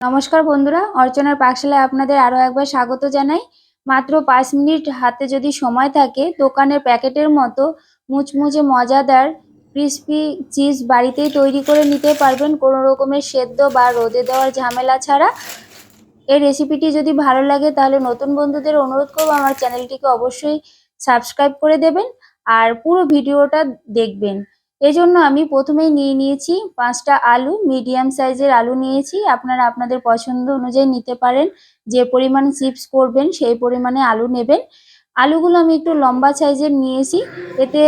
নমস্কার বন্ধুরা, অর্চনার পাকশালায় আপনাদের আরও একবার স্বাগত জানাই। মাত্র পাঁচ মিনিট হাতে যদি সময় থাকে, দোকানের প্যাকেটের মতো মুচমুচে মজাদার ক্রিসপি চিজ বাড়িতেই তৈরি করে নিতে পারবেন। কোনো রকমের সেদ্ধ বা রোদে দেওয়ার ঝামেলা ছাড়া। এই রেসিপিটি যদি ভালো লাগে, তাহলে নতুন বন্ধুদের অনুরোধ করব আমার চ্যানেলটিকে অবশ্যই সাবস্ক্রাইব করে দেবেন আর পুরো ভিডিওটা দেখবেন। এজন্য আমি প্রথমেই নিয়ে নিয়েছি পাঁচটা আলু মিডিয়াম সাইজের আলু নিয়েছি। আপনারা আপনাদের পছন্দ অনুযায়ী নিতে পারেন। যে পরিমাণ চিপস করবেন, সেই পরিমাণে আলু নেবেন। আলুগুলো আমি একটু লম্বা সাইজের নিয়েছি। এতে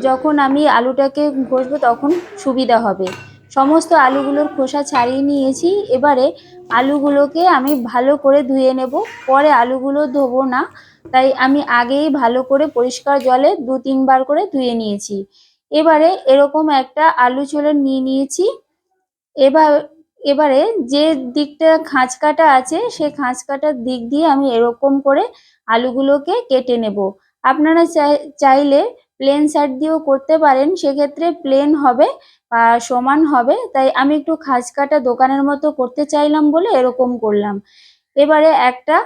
যখন আমি আলুটাকে ঘষবো তখন সুবিধা হবে। সমস্ত আলুগুলোর খোসা ছাড়িয়ে নিয়েছি। এবারে আলুগুলোকে আমি ভালো করে ধুয়ে নেব। পরে আলুগুলো ধোবো না। তাই আমি আগেই ভালো করে পরিষ্কার জলে দু তিনবার করে ধুয়ে নিয়েছি। এবারে এরকম একটা আলু চোলে নিয়ে নিয়েছি। এবার, এবারে যে দিকটা খাঁচ কাটা আছে, সেই খাঁচ কাটার দিক দিয়ে আমি এরকম করে আলুগুলোকে কেটে নেব। আপনারা চাইলে প্লেন সাইড দিয়েও করতে পারেন, সেক্ষেত্রে প্লেন হবে বা সমান হবে। তাই আমি একটু খাঁজ কাটা দোকানের মতো করতে চাইলাম বলে এরকম করলাম। এবারে একটা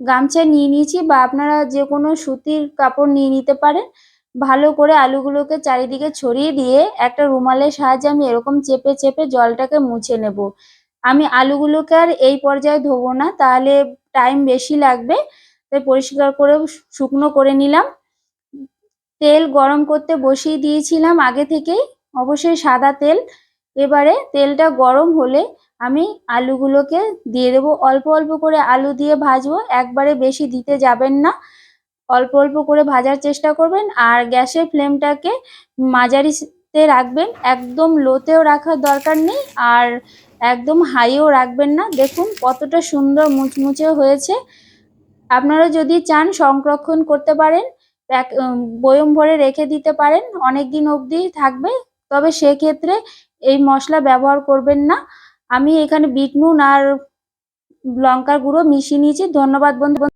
গামছা নিয়ে নিয়েছি বা আপনারা যে কোনো সুতির কাপড় নিয়ে নিতে পারেন। ভালো করে আলুগুলোকে চারিদিকে ছড়িয়ে দিয়ে একটা রুমালের সাহায্যে আমি এরকম চেপে চেপে জলটাকে মুছে নেব। আমি আলুগুলোকে আর এই পর্যায়ে ধোবো না, তাহলে টাইম বেশি লাগবে। তাই পরিষ্কার করে শুকনো করে নিলাম। তেল গরম করতে বসিয়ে দিয়েছিলাম আগে থেকেই, অবশ্যই সাদা তেল। এবারে তেলটা গরম হলে আমি আলুগুলোকে দিয়ে দেবো। অল্প অল্প করে আলু দিয়ে ভাজবো, একবারে বেশি দিতে যাবেন না। অল্প অল্প করে ভাজার চেষ্টা করবেন আর গ্যাসের ফ্লেমটাকে মাঝারিতে রাখবেন। একদম লোতেও রাখার দরকার নেই আর একদম হাইও রাখবেন না। দেখুন কতটা সুন্দর মুচমুচে হয়েছে। আপনারা যদি চান সংরক্ষণ করতে পারেন বয়ম ভরে রেখে দিতে পারেন অনেক দিন অবধি থাকবে। তবে সেক্ষেত্রে এই মশলা ব্যবহার করবেন না। আমি এখানে বিট নুন আর লঙ্কার গুঁড়ো মিশিয়ে নিয়েছি। ধন্যবাদ বন্ধু।